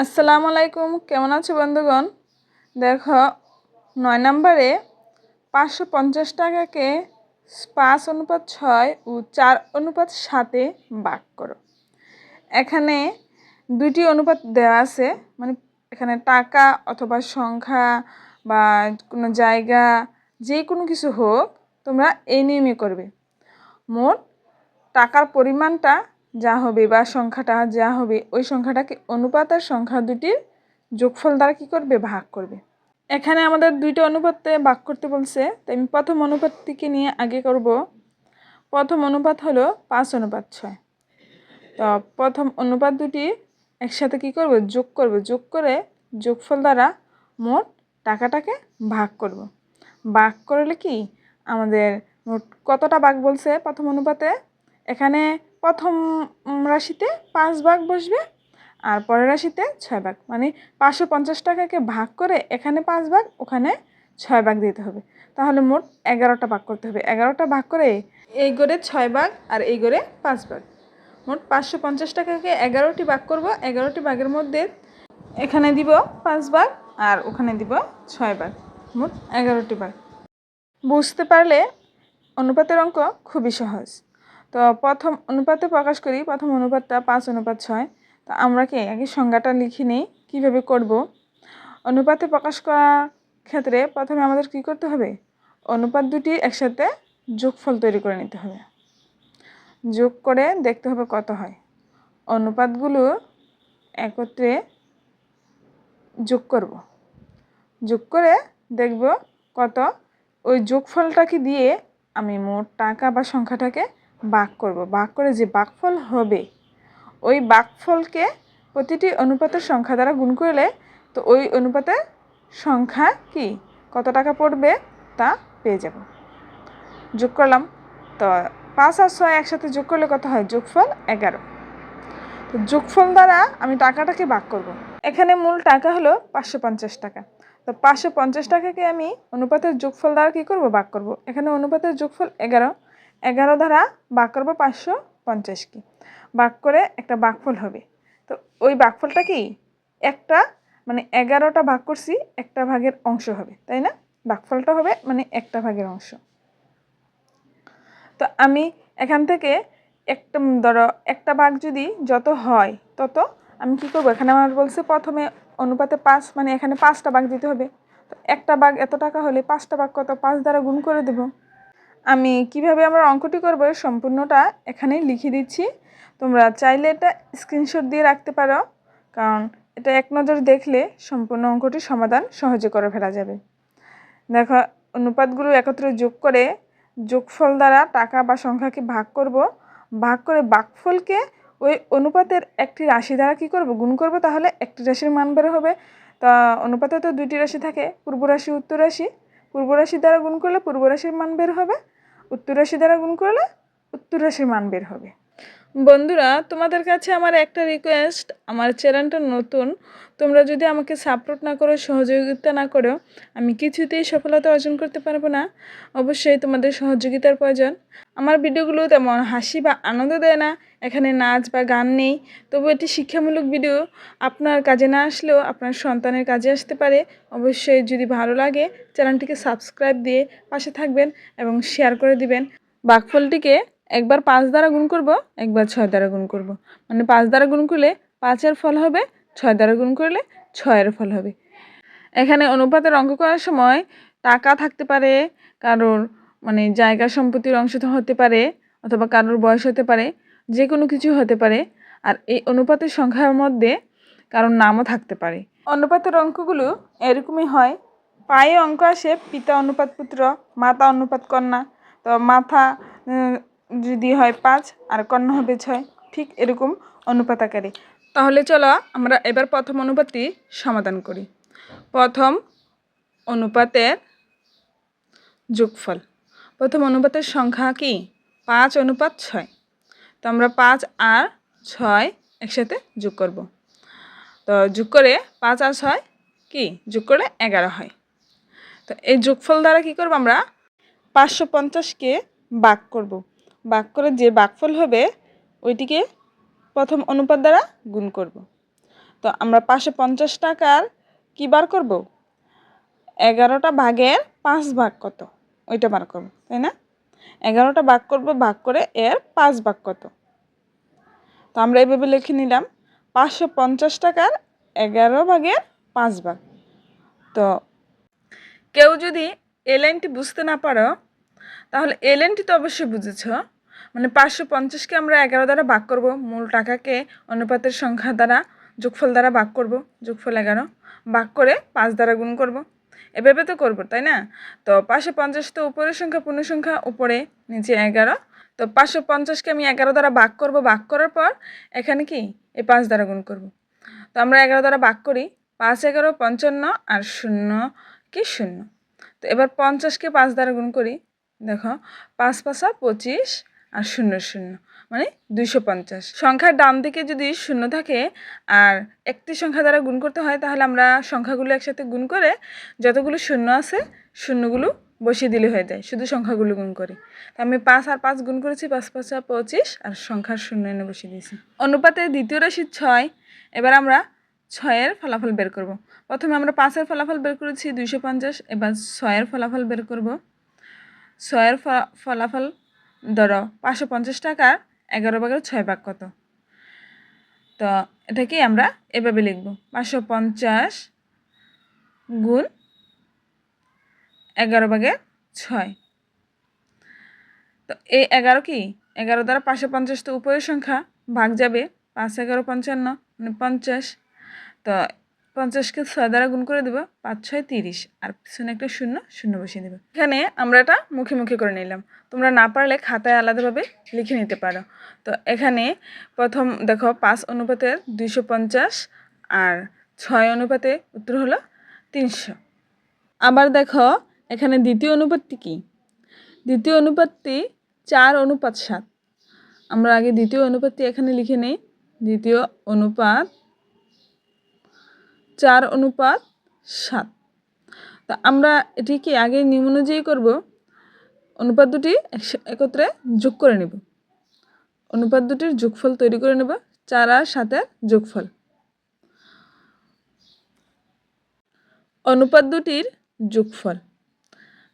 আসসালামু আলাইকুম কেমন আছো বন্ধুগণ? দেখো, নয় নম্বরে পাঁচশো পঞ্চাশ টাকাকে পাঁচ অনুপাত ছয় ও চার অনুপাত সাতে ভাগ করো। এখানে দুইটি অনুপাত দেওয়া আছে মানে এখানে টাকা অথবা সংখ্যা বা কোনো জায়গা, যে কোনো কিছু হোক, তোমরা এই নিয়মে করবে। মোট টাকার পরিমাণটা যা হবে বা সংখ্যাটা যা হবে, ওই সংখ্যাটাকে অনুপাত আর সংখ্যা দুটির যোগফল দ্বারা কী করবে? ভাগ করবে। এখানে আমাদের দুইটা অনুপাতে ভাগ করতে বলছে। তাই আমি প্রথম অনুপাতটিকে নিয়ে আগে করব। প্রথম অনুপাত হলো পাঁচ অনুপাত ছয়। তো প্রথম অনুপাত দুটি একসাথে কী করব? যোগ করব। যোগ করে যোগফল দ্বারা মোট টাকাটাকে ভাগ করব। ভাগ করলে কি? আমাদের মোট কতটা ভাগ বলছে প্রথম অনুপাতে? এখানে প্রথম রাশিতে পাঁচ ভাগ বসবে আর পরের রাশিতে ছয় ভাগ। মানে পাঁচশো পঞ্চাশ টাকাকে ভাগ করে এখানে পাঁচ ভাগ, ওখানে ছয় ভাগ দিতে হবে। তাহলে মোট এগারোটা ভাগ করতে হবে। এগারোটা ভাগ করে এই গড়ে ছয় ভাগ আর এই গড়ে পাঁচ ভাগ। মোট পাঁচশো পঞ্চাশ টাকাকে এগারোটি ভাগ করব। এগারোটি ভাগের মধ্যে এখানে দিব পাঁচ ভাগ আর ওখানে দিব ছয় ভাগ। মোট এগারোটি ভাগ। বুঝতে পারলে অনুপাতের অঙ্ক খুবই সহজ। তো প্রথম অনুপাতে প্রকাশ করি, প্রথম অনুপাতটা পাঁচ, অনুপাত ছয়। তো আমরা কি আগে সংজ্ঞাটা লিখে নিই? কীভাবে করব? অনুপাতে প্রকাশ করার ক্ষেত্রে প্রথমে আমাদের কি করতে হবে? অনুপাত দুটি একসাথে যোগফল তৈরি করে নিতে হবে। যোগ করে দেখতে হবে কত হয়। অনুপাতগুলো একত্রে যোগ করব। যোগ করে দেখব কত। ওই যোগফলটাকে দিয়ে আমি মোট টাকা বা সংখ্যাটাকে বাক করব। বাক করে যে বাকফল হবে, ওই বাকফলকে প্রতিটি অনুপাতের সংখ্যা দ্বারা গুণ করলে, তো ওই অনুপাতের সংখ্যা কি? কত টাকা পড়বে? তা পেয়ে যাব। যোগ করলাম, তো পাঁচ আর ছয় একসাথে যোগ করলে কত হয়? যোগফল এগারো। তো যোগফল দ্বারা আমি টাকাটাকে বাক করব। এখানে মূল টাকা হলো পাঁচশো পঞ্চাশ টাকা। তো পাঁচশো পঞ্চাশ টাকাকে আমি অনুপাতের যোগফল দ্বারা কী করব? বাক করব। এখানে অনুপাতের যোগফল এগারো এগারো দ্বারা বাক করব পাঁচশো পঞ্চাশকে বাক করে একটা বাকফল হবে। তো ওই বাকফলটা কি? একটা মানে এগারোটা ভাগ করছি, একটা ভাগের অংশ হবে, তাই না? বাকফলটা হবে মানে একটা ভাগের অংশ। তো আমি এখান থেকে একটা, ধরো একটা ভাগ যদি যত হয় তত আমি কি করব? এখানে আমার বলছে প্রথমে অনুপাতে পাঁচ মানে এখানে পাঁচটা ভাগ দিতে হবে। তো একটা ভাগ এত টাকা হলে পাঁচটা ভাগ কত? পাঁচ দ্বারা গুণ করে দেবো। আমি কীভাবে আমরা অঙ্কটি করব সম্পূর্ণটা এখানেই লিখে দিচ্ছি। তোমরা চাইলে এটা স্ক্রিনশট দিয়ে রাখতে পারো, কারণ এটা এক নজর দেখলে সম্পূর্ণ অঙ্কটির সমাধান সহজে করে ফেলা যাবে। দেখো, অনুপাতগুলো একত্রে যোগ করে যোগফল দ্বারা টাকা বা সংখ্যাকে ভাগ করব। ভাগ করে বাকফলকে ওই অনুপাতের একটি রাশি দ্বারা কি করব? গুণ করব, তাহলে একটি রাশির মান বের হবে। তা অনুপাতে তো দুইটি রাশি থাকে পূর্ব রাশি উত্তর রাশি পূর্ব রাশি দ্বারা গুণ করলে পূর্ব রাশির মান বের হবে। উত্তর রাশি দ্বারা গুণ করলে উত্তর রাশির মান বের হবে। বন্ধুরা, তোমাদের কাছে আমার একটা রিকোয়েস্ট আমার চ্যানেলটা নতুন, তোমরা যদি আমাকে সাপোর্ট না করো, সহযোগিতা না করো, আমি কিছুতেই সফলতা অর্জন করতে পারব না। অবশ্যই তোমাদের সহযোগিতার প্রয়োজন। আমার ভিডিওগুলো তেমন হাসি বা আনন্দ দেয় না, এখানে নাচ বা গান নেই, তবু এটি শিক্ষামূলক ভিডিও। আপনার কাজে না আসলেও আপনার সন্তানের কাজে আসতে পারে। অবশ্যই যদি ভালো লাগে চ্যানেলটিকে সাবস্ক্রাইব দিয়ে পাশে থাকবেন এবং শেয়ার করে দিবেন। বাঘফলটিকে একবার পাঁচ দ্বারা গুণ করব, একবার ছয় দ্বারা গুণ করব। মানে পাঁচ দ্বারা গুণ করলে পাঁচের ফল হবে, ছয় দ্বারা গুণ করলে ছয়ের ফল হবে। এখানে অনুপাতের অঙ্ক করার সময় টাকা থাকতে পারে, কারোর মানে জায়গা সম্পত্তির অংশ হতে পারে, অথবা কারোর বয়স হতে পারে যে কোনো কিছু হতে পারে, আর এই অনুপাতের সংখ্যার মধ্যে কারোর নামও থাকতে পারে। অনুপাতের অঙ্কগুলো এরকমই হয়, পায়ে অঙ্ক আসে, পিতা অনুপাত পুত্র, মাতা অনুপাত কন্যা, তো মাথা যদি হয় পাঁচ, আর কন্যা হবে ছয়। ঠিক এরকম অনুপাত আকারে। তাহলে চলো আমরা এবার প্রথম অনুপাতটি সমাধান করি। প্রথম অনুপাতের যোগফল। প্রথম অনুপাতের সংখ্যা কি? পাঁচ অনুপাত ছয়। তো আমরা পাঁচ আর ছয় একসাথে যোগ করব। তো যোগ করে পাঁচ আর ছয় কি? যোগ করে এগারো হয়। তো এই যোগফল দ্বারা কি করব আমরা? পাঁচশো পঞ্চাশকে বাক করব। বাক করে যে বাকফল হবে, ওইটিকে প্রথম অনুপাত দ্বারা গুণ করব। তো আমরা পাঁচশো পঞ্চাশ টাকার কী বার করব? এগারোটা ভাগের পাঁচ ভাগ কত? ওইটা বার করব, তাই না? এগারোটা ভাগ করব, ভাগ করে এর পাঁচ ভাগ কত? তো আমরা এইভাবে লিখে নিলাম, পাঁচশো পঞ্চাশ টাকার এগারো ভাগের পাঁচ ভাগ। তো কেউ যদি এই লাইনটি বুঝতে না পারো, তাহলে এই লাইনটি তো অবশ্যই বুঝেছ। মানে পাঁচশো পঞ্চাশকে আমরা এগারো দ্বারা ভাগ করব। মূল টাকাকে অনুপাতের সংখ্যা দ্বারা, যোগফল দ্বারা ভাগ করব। যোগফল এগারো। ভাগ করে পাঁচ দ্বারা গুণ করব। এভাবে তো করব, তাই না? তো পাঁচশো পঞ্চাশ তো উপরের সংখ্যা পূর্ণ সংখ্যা উপরে, নিচে এগারো। তো পাঁচশো পঞ্চাশকে আমি এগারো দ্বারা ভাগ করব। ভাগ করার পর এখানে কি? এই পাঁচ দ্বারা গুণ করব। তো আমরা এগারো দ্বারা ভাগ করি। পাঁচ এগারো, পঞ্চান্ন আর শূন্য কি শূন্য। তো এবার পঞ্চাশকে পাঁচ দ্বারা গুণ করি। দেখো, পাঁচ পাঁচা পঁচিশ আর শূন্য শূন্য মানে দুইশো পঞ্চাশ। সংখ্যার ডান দিকে যদি শূন্য থাকে আর একটি সংখ্যা দ্বারা গুণ করতে হয়, তাহলে আমরা সংখ্যাগুলো একসাথে গুণ করে যতগুলো শূন্য আছে, শূন্যগুলো বসিয়ে দিলে হয়ে যায়, শুধু সংখ্যাগুলো গুণ করি। তা আমি পাঁচ আর পাঁচ গুণ করেছি, পাঁচ পাঁচা পঁচিশ, আর সংখ্যার শূন্য এনে বসিয়ে দিয়েছি। অনুপাতে দ্বিতীয় রাশি ছয়, এবার আমরা ছয়ের ফলাফল বের করব। প্রথমে আমরা পাঁচের ফলাফল বের করেছি, দুইশো পঞ্চাশ, এবার ছয়ের ফলাফল বের করব। ছয়ের ফলাফল ধরো পাঁচশো পঞ্চাশ টাকার এগারো ভাগের ছয় ভাগ কত? তো এটাকে আমরা এভাবে লিখব। পাঁচশো পঞ্চাশ গুণ এগারো ভাগের ছয়। তো এই এগারো কি? এগারো দ্বারা পাঁচশো পঞ্চাশ তো উপরের সংখ্যা, ভাগ যাবে পাঁচ এগারো পঞ্চান্ন মানে পঞ্চাশ। তো পঞ্চাশকে ছয় দ্বারা গুণ করে দেবো, পাঁচ, ছয়, তিরিশ। আর পিছনে একটা শূন্য শূন্য বসিয়ে দেবো। এখানে আমরা এটা মুখে মুখে করে নিলাম। তোমরা না পারলে খাতায় আলাদাভাবে লিখে নিতে পারো। তো এখানে প্রথম দেখো, পাঁচ অনুপাতের দুইশো পঞ্চাশ আর ছয় অনুপাতে উত্তর হলো তিনশো। আবার দেখো, এখানে দ্বিতীয় অনুপাতটি কী? দ্বিতীয় অনুপাতটি চার অনুপাত সাত। আমরা আগে দ্বিতীয় অনুপাতটি এখানে লিখে নেই। দ্বিতীয় অনুপাত চার অনুপাত সাত। তা আমরা এটিকে আগে নিয়ম অনুযায়ী করব। অনুপাত দুটি একত্রে যোগ করে নেব। অনুপাত দুটির যোগফল তৈরি করে নেব। চার আর সাতের যোগফল। অনুপাত দুটির যোগফল।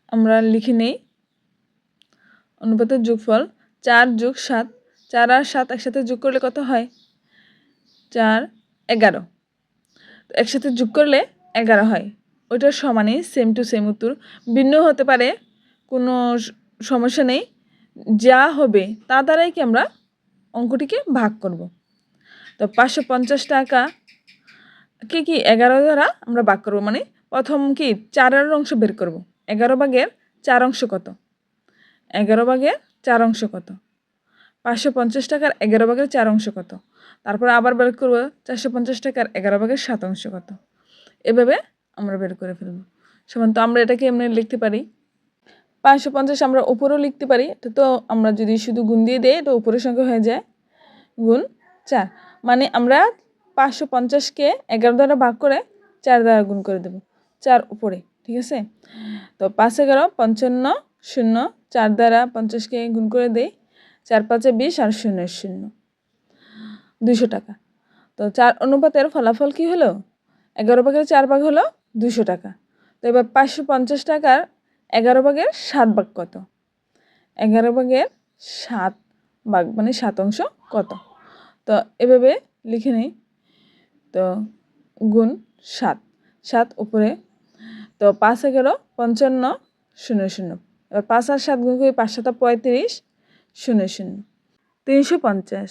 আমরা লিখে নেই। অনুপাতের যোগফল চার যোগ সাত। চার আর সাত একসাথে যোগ করলে কত হয়? চার, এগারো। একসাথে যোগ করলে এগারো হয়। ওইটার সমানই সেম টু সেম উত্তর। ভিন্ন হতে পারে, কোনো সমস্যা নেই। যা হবে, তা দ্বারাই কি আমরা অঙ্কটিকে ভাগ করব। তো পাঁচশো পঞ্চাশ টাকা। কি কি এগারো দ্বারা আমরা ভাগ করব? মানে প্রথম কি চারের অংশ বের করব? এগারো ভাগের চার অংশ কত? এগারো ভাগের চার অংশ কত? পাঁচশো পঞ্চাশ টাকার এগারো ভাগের চার অংশ কত? তারপর আবার বের করব চারশো পঞ্চাশ টাকার এগারো ভাগের সাত অংশ কত? এভাবে আমরা বের করে ফেলব। সমান, তো আমরা এটাকে এমনি লিখতে পারি। পাঁচশো পঞ্চাশ আমরা উপরেও লিখতে পারি, এটা তো আমরা যদি শুধু গুণ দিয়ে দিই তো উপরের সংখ্যা হয়ে যায়। গুণ চার মানে আমরা পাঁচশো পঞ্চাশকে এগারো দ্বারা ভাগ করে চার দ্বারা গুণ করে দেব। চার উপরে, ঠিক আছে? তো পাঁচ এগারো, পঞ্চান্ন, শূন্য, চার দ্বারা পঞ্চাশকে গুণ করে দেই চার পাঁচে বিশ আর শূন্য শূন্য। দুশো টাকা। তো চার অনুপাতের ফলাফল কি হলো? এগারো ভাগের চার ভাগ হলো দুশো টাকা। তো এবার পাঁচশো পঞ্চাশ টাকার এগারো ভাগের সাত ভাগ কত? এগারো ভাগের সাত ভাগ মানে সাত অংশ কত? তো এভাবে লিখে নিই। তো গুণ সাত। সাত উপরে। তো পাঁচ এগারো পঞ্চান্ন শূন্য শূন্য। এবার পাঁচ আর সাত গুণ করি পাঁচ সাত পঁয়ত্রিশ। শূন্য শূন্য তিনশো পঞ্চাশ।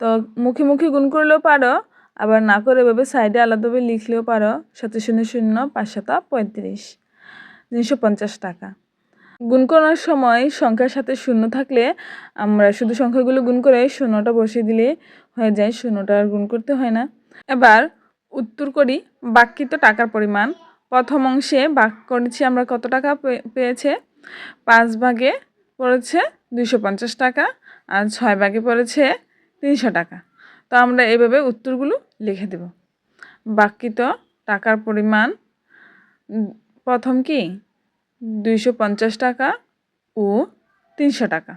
তো মুখে মুখে গুণ করলেও পারো, আবার না করে এভাবে সাইডে আলাদাভাবে লিখলেও পারো, সাথে শূন্য শূন্য পাঁচ সাতা পঁয়ত্রিশ। তিনশো পঞ্চাশ টাকা। গুণ করার সময় সংখ্যার সাথে শূন্য থাকলে আমরা শুধু সংখ্যাগুলো গুণ করে শূন্যটা বসিয়ে দিলে হয়ে যায়, শূন্যটা আর গুণ করতে হয় না। এবার উত্তর করি বাক্যিত টাকার পরিমাণ। প্রথম অংশে বাক করেছি আমরা কত টাকা পেয়েছে? পাঁচ ভাগে পড়েছে দুইশো পঞ্চাশ টাকা আর ছয় বাকি পড়েছে তিনশো টাকা। তো আমরা এভাবে উত্তরগুলো লিখে দেব। বাক্যিত টাকার পরিমাণ প্রথম কি? দুইশো পঞ্চাশ টাকা ও তিনশো টাকা।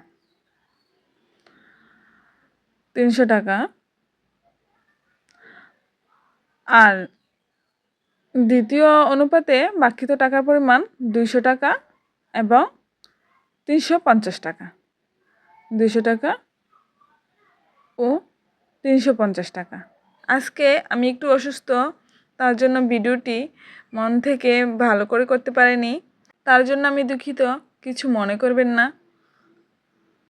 তিনশো টাকা। আর দ্বিতীয় অনুপাতে বাক্ষিত টাকার পরিমাণ দুইশো টাকা এবং তিনশো পঞ্চাশ টাকা। দুইশো টাকা ও তিনশো পঞ্চাশ টাকা। আজকে আমি একটু অসুস্থ, তার জন্য ভিডিওটি মন থেকে ভালো করে করতে পারিনি। তার জন্য আমি দুঃখিত, কিছু মনে করবেন না।